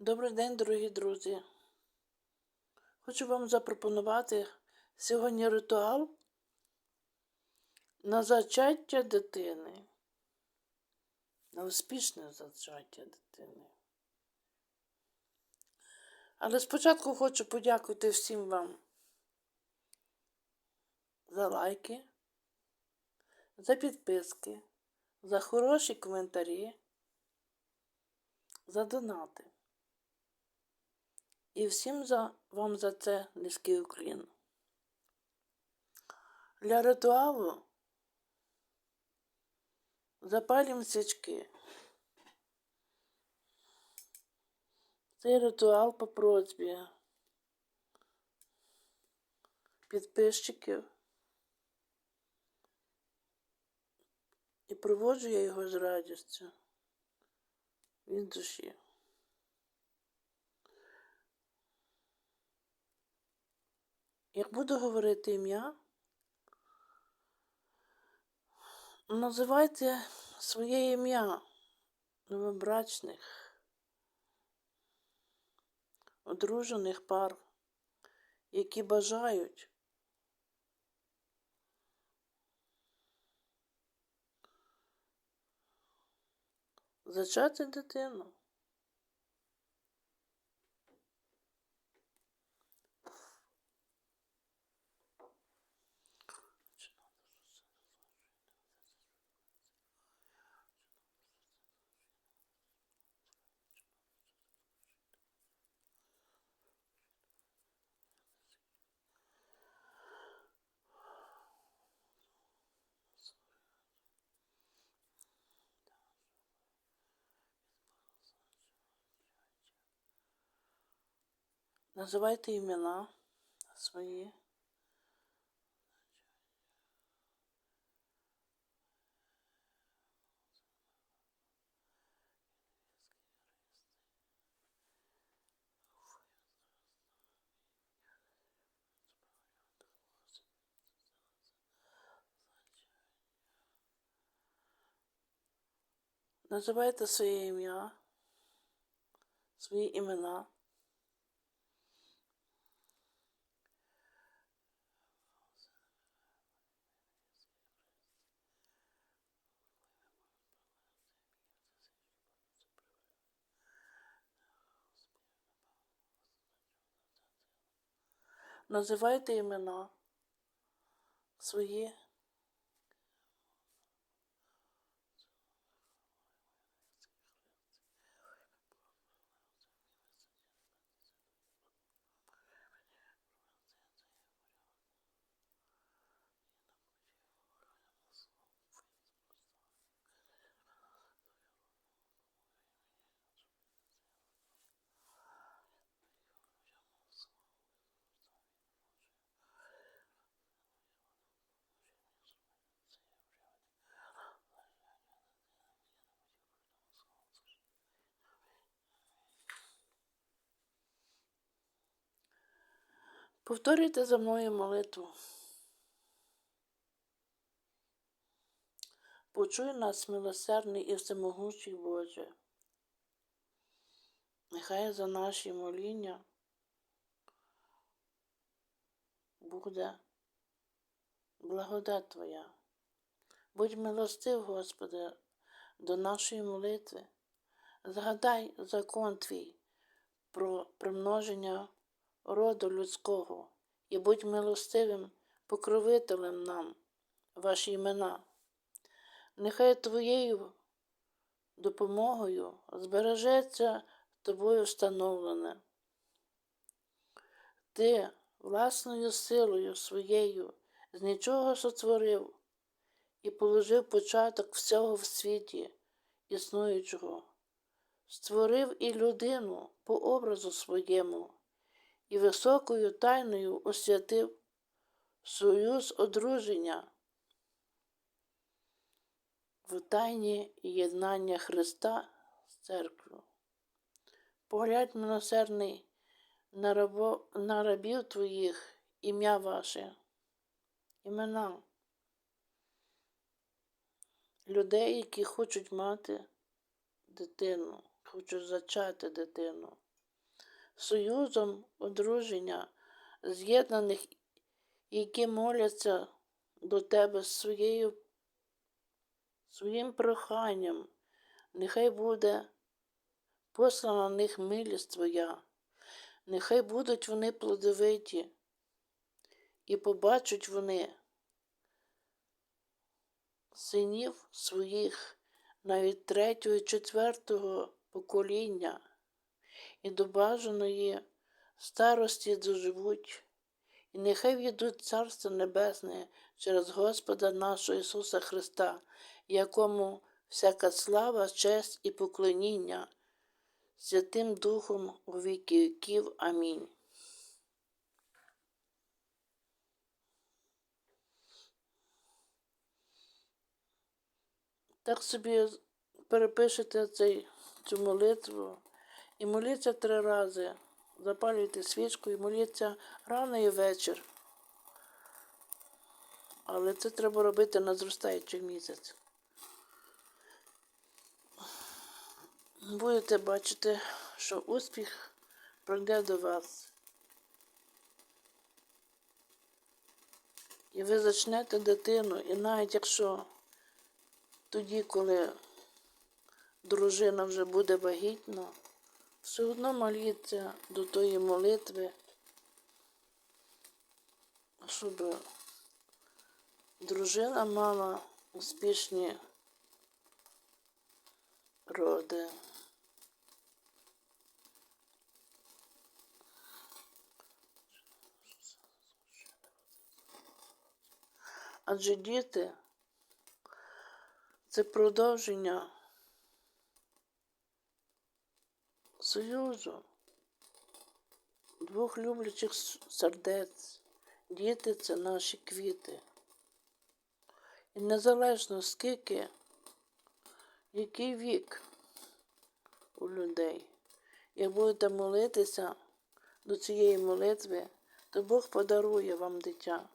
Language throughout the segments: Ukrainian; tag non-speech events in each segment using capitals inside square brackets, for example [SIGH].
Добрий день, дорогі друзі. Хочу вам запропонувати сьогодні ритуал на зачаття дитини. На успішне зачаття дитини. Але спочатку хочу подякувати всім вам за лайки, за підписки, за хороші коментарі, за донати. І всім за, вам за це низький уклін. Для ритуалу запалюємо свічки. Цей ритуал по просьбі підписчиків. І проводжу я його з радістю від душі. Як буду говорити ім'я, називайте своє ім'я новобрачних, одружених пар, які бажають зачати дитину. Називайте імена свої. Називайте своє ім'я, свої імена. Називайте імена свої. Повторюйте за мною молитву. Почуй нас, милосердний і всемогущий Боже. Нехай за наші моління буде благодать Твоя. Будь милостив, Господи, до нашої молитви. Згадай закон Твій про примноження роду людського і будь милостивим покровителем нам, ваші імена. Нехай Твоєю допомогою збережеться тобою встановлене. Ти власною силою своєю з нічого сотворив і положив початок всього в світі, існуючого, створив і людину по образу своєму і високою тайною освятив союз одруження в тайні єднання Христа з церквою. Поглядь милосердний на, рабо, на рабів твоїх ім'я ваше, імена людей, які хочуть мати дитину, хочуть зачати дитину. Союзом одруження, з'єднаних, які моляться до тебе своєю, своїм проханням. Нехай буде послана на них милість Твоя, нехай будуть вони плодовиті, і побачать вони синів своїх навіть третього і четвертого покоління, і до бажаної старості доживуть, і нехай в'їдуть Царство Небесне через Господа нашого Ісуса Христа, якому всяка слава, честь і поклоніння Святим Духом у віки віків. Амінь. Так собі перепишете цю молитву і моліться три рази. Запалюйте свічку і моліться рано і вечір. Але це треба робити на зростаючий місяць. Будете бачити, що успіх прийде до вас. І ви зачнете дитину, і навіть якщо тоді, коли дружина вже буде вагітна, все одно моліться до тої молитви, щоб дружина мала успішні роди. Адже діти це продовження союзу двох люблячих сердець. Діти це наші квіти. І незалежно скільки, який вік у людей, як будете молитися до цієї молитви, то Бог подарує вам дитя.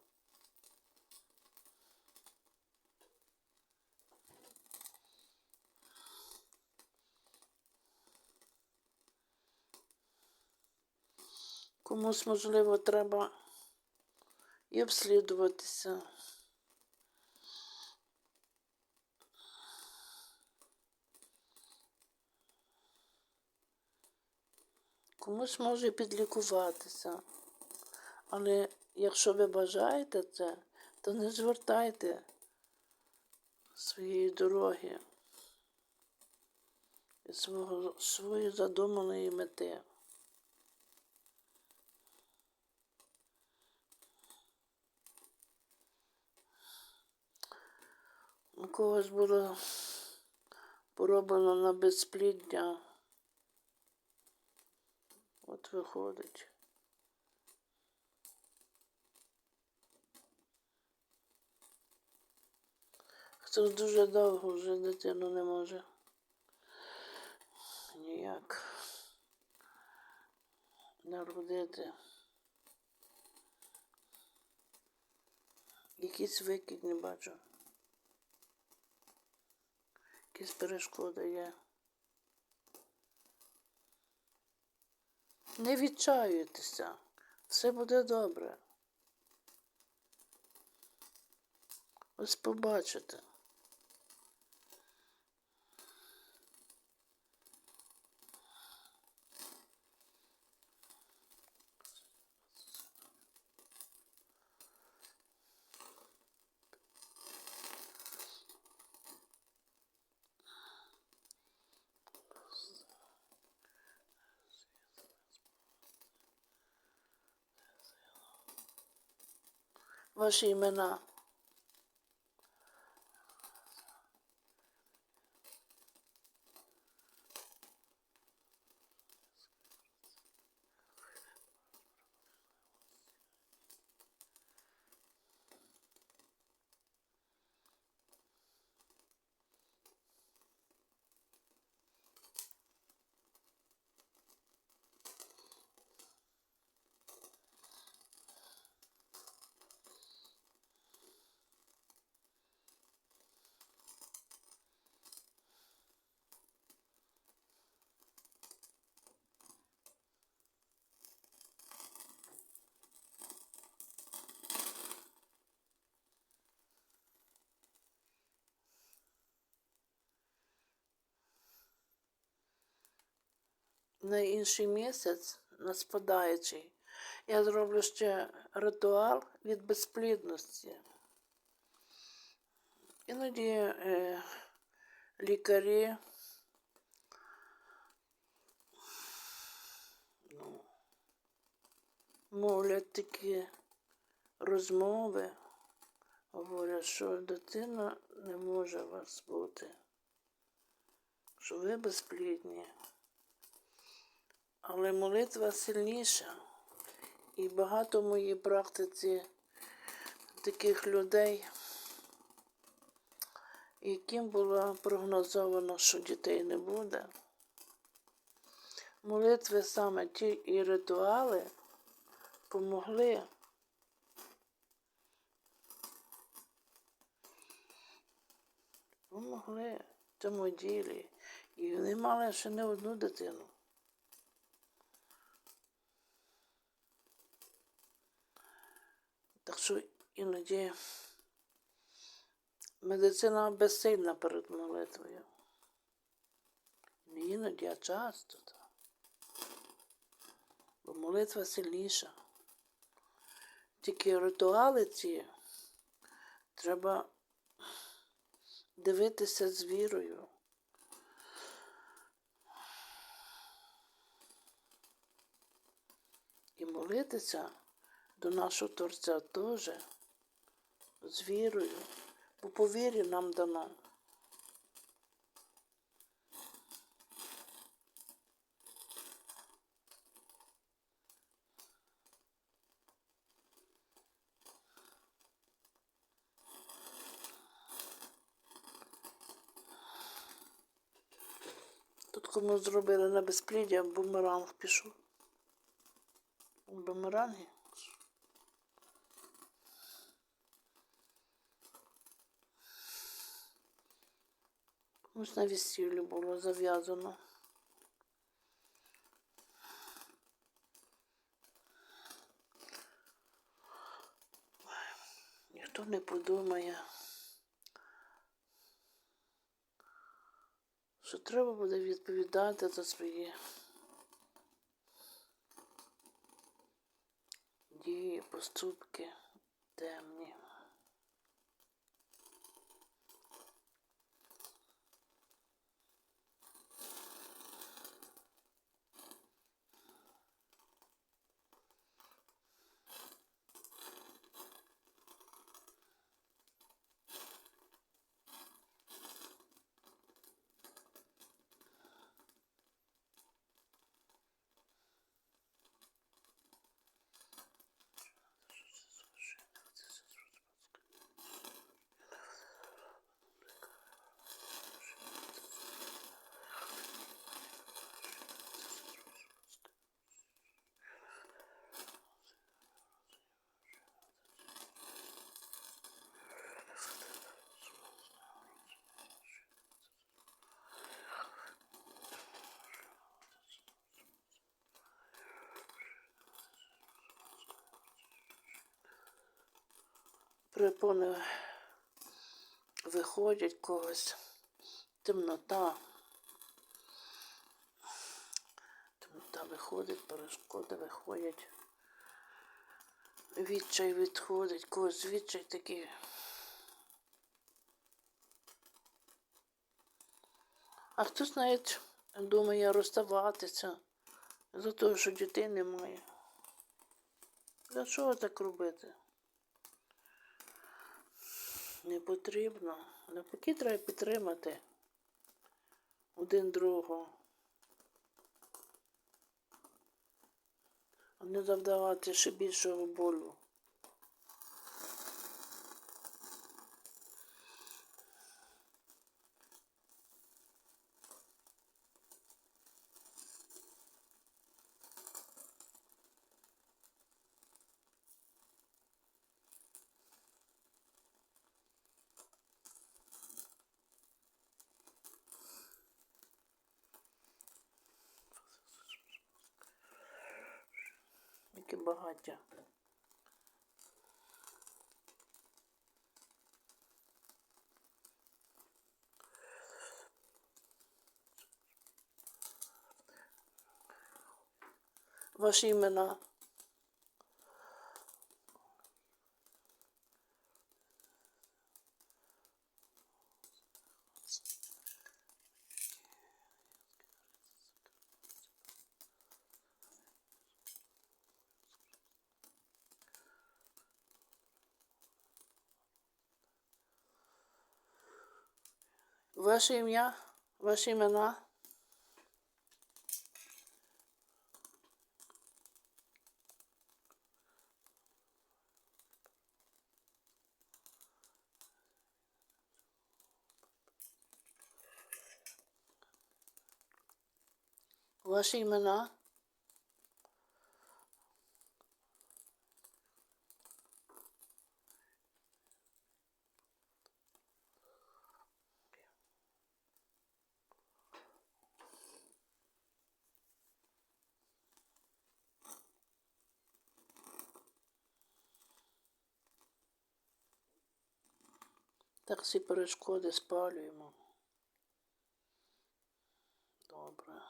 Комусь, можливо, треба і обслідуватися. Комусь може підлікуватися. Але якщо ви бажаєте це, то не звертайте своєї дороги і свого, своєї задуманої мети. У когось було пороблено на безпліддя. От виходить. Хтось дуже довго вже дитину не може. Ніяк народити. Якийсь викид не бачу. Якісь перешкоди є. Не відчаюйтеся, все буде добре. Ось побачите. Ваші імена. На інший місяць, на спадаючий, я зроблю ще ритуал від безплідності. Іноді е, лікарі ну, мовлять такі розмови, говорять, що дитина не може вас бути, що ви безплідні. Але молитва сильніша. І багато в моїй практиці таких людей, яким було прогнозовано, що дітей не буде. Молитви саме ті і ритуали помогли. Помогли в цьому ділі. І вони мали ще не одну дитину. Так що іноді медицина безсильна перед молитвою. Не іноді, а часто. Бо молитва сильніша. Тільки ритуали ці треба дивитися з вірою. І молитися до нашого Творця теж з вірою, бо по вірі нам дано. Тут кому зробили на безпліддя, бумеранг пішов. Бумеранги. Ось на весіллі було зав'язано. Ніхто не подумає, що треба буде відповідати за свої дії, поступки темні. Припони виходять когось. Темнота. Темнота виходить, перешкоди виходять. Відчай відходить, когось відчай такий. А хтось навіть думає розставатися за те, що дітей немає. Для чого так робити? Не потрібно. Навпаки, треба підтримати один другого. А не завдавати ще більшого болю. Яке багаття. Ваші імена. Ваше ім'я, ваші імена. Ваші імена. Так всі перешкоди спалюємо. Добре.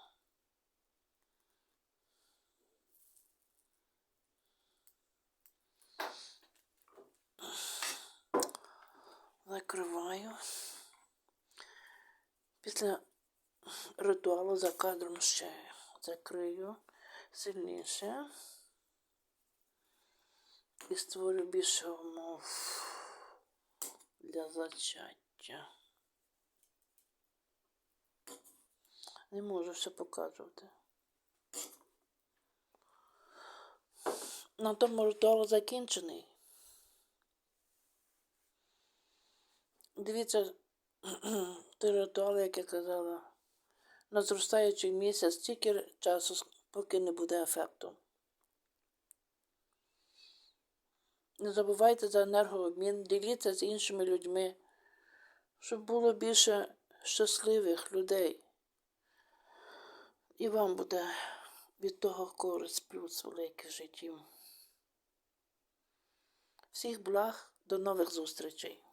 Закриваю. Після ритуалу за кадром ще закрию сильніше. І створю більше умов для зачаття. Не можу все показувати. На тому ритуал закінчений. Дивіться, [CLEARS THROAT] той ритуал, як я казала, на зростаючий місяць стільки часу, поки не буде ефекту. Не забувайте за енергообмін, діліться з іншими людьми, щоб було більше щасливих людей. І вам буде від того користь плюс великий в. Всіх благ, до нових зустрічей.